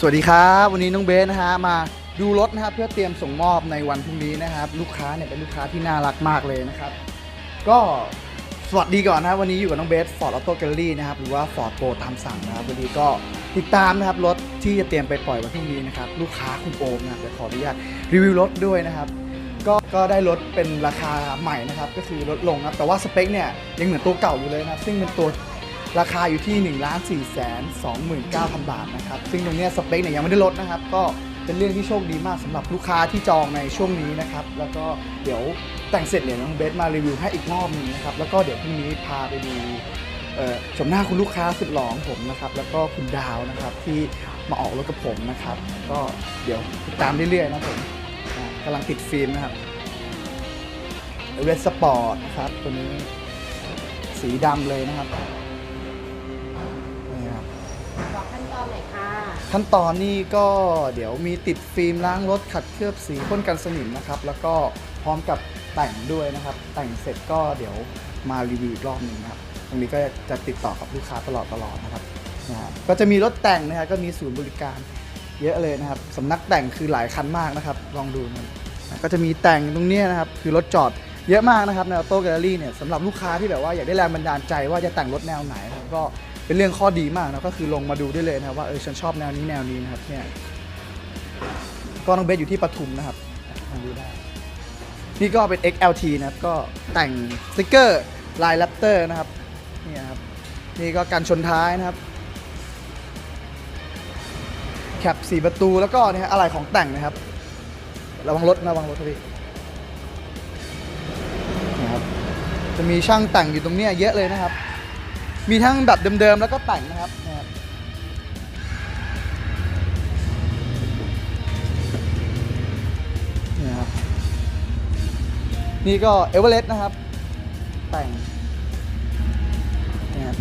สวัสดีครับ วันนี้น้องเบสนะฮะมาดูรถนะครับเพื่อเตรียมส่งมอบในวันพรุ่งนี้นะครับ ลูกค้าเนี่ยเป็นลูกค้าที่น่ารักมากเลยนะครับ ก็สวัสดีก่อนนะครับวันนี้อยู่กับน้องเบสฟอร์ดออโต้แกลลี่นะครับหรือว่าฟอร์ดโปรตามสั่งนะครับวันนี้ก็ติดตามนะครับรถที่จะเตรียมไปปล่อยวันพรุ่งนี้นะครับลูกค้าคุณโอมนะครับเดี๋ยวขออนุญาตรีวิวรถด้วยนะครับก็ก็ได้รถเป็นราคาใหม่นะครับก็คือลดลงนะครับแต่ว่าสเปคเนี่ยยังเหมือนตัวเก่าอยู่เลยนะซึ่งเป็นตัว ราคาอยู่ที่1นึ่งล้านสี่แสนสองหมื่นเก้าพันบาทนะครับ ซึ่งตรงนี้สเปคเนี่ยยังไม่ได้ลดนะครับ ก็เป็นเรื่องที่โชคดีมากสำหรับลูกค้าที่จองในช่วงนี้นะครับ แล้วก็เดี๋ยวแต่งเสร็จเนี่ยน้องเบสมารีวิวให้อีกรอบหนึงนะครับ แล้วก็เดี๋ยวพรุ่งนี้พาไปดูชมหน้าคุณลูกค้าสุดหล่อของผมนะครับ แล้วก็คุณดาวนะครับที่มาออกรถกับผมนะครับ ก็เดี๋ยวติดตามเรื่อยๆนะผมกำลังติดฟิล์มนะครับเวสสปอร์ตนะครับ ตัวนี้สีดำเลยนะครับ อกขั้นตอนหน่อยค่ะ ขั้นตอนนี้ก็เดี๋ยวมีติดฟิล์มล้างรถขัดเคลือบสีพ่นกันสนิมนะครับ แล้วก็พร้อมกับแต่งด้วยนะครับ แต่งเสร็จก็เดี๋ยวมารีวิวอีกรอบหนึ่งนะครับ ตรงนี้ก็จะติดต่อกับลูกค้าตลอดตลอดนะครับนะฮะก็จะมีรถแต่งนะครับก็มีศูนย์บริการเยอะเลยนะครับสำนักแต่งคือหลายคันมากนะครับ ลองดูนะก็จะมีแต่งตรงเนี้ยนะครับ คือรถจอดเยอะมากนะครับในออโต้แกลเลอรี่เนี่ยสำหรับลูกค้าที่แบบว่าอยากได้แรงบันดาลใจว่าจะแต่งรถแนวไหนนะครับก็ เป็นเรื่องข้อดีมากนะก็คือลงมาดูได้เลยนะครับว่าเออฉันชอบแนวนี้แนวนี้นะครับเนี่ยก็น้องเบสอยู่ที่ปทุมนะครับมาดูได้นี่ก็เป็น XLT นะครับก็แต่งสติกเกอร์ลายแรปเตอร์นะครับนี่ครับนี่ก็กันชนท้ายนะครับแคปสีประตูแล้วก็เนี่ยฮะอะไรของแต่งนะครับ ระวังรถนะระวังรถครับพี่นะครับจะมีช่างแต่งอยู่ตรงนี้เยอะเลยนะครับ มีทั้งแบบเดิมๆ แล้วก็แต่งนะครับนี่ครับ นี่ก็เอเวอเรสต์นะครับ แต่งนะครับ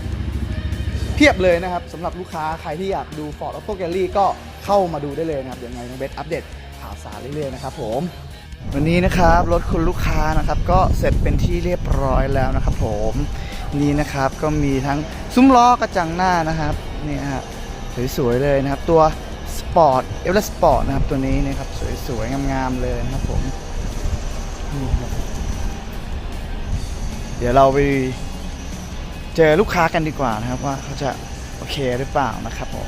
เพียบเลยนะครับสำหรับลูกค้าใครที่อยากดู Ford Auto Gallery ก็เข้ามาดูได้เลยนะครับอย่างไรน้องเบสอัปเดตข่าวสารเรื่อยๆนะครับผมวันนี้นะครับรถคุณลูกค้านะครับก็เสร็จเป็นที่เรียบร้อยแล้วนะครับผม นี่นะครับก็มีทั้งซุ้มล้อกระจังหน้านะครับนี่ฮะสวยๆเลยนะครับ ตัวสปอร์ตเอเวอรสต์สปอร์ตนะครับตัวนี้นะครับสวยๆงามๆเลยนะครับผมเดี๋ยวเราไปเจอลูกค้ากันดีกว่านะครับว่าเขาจะโอเคหรือเปล่านะครับผม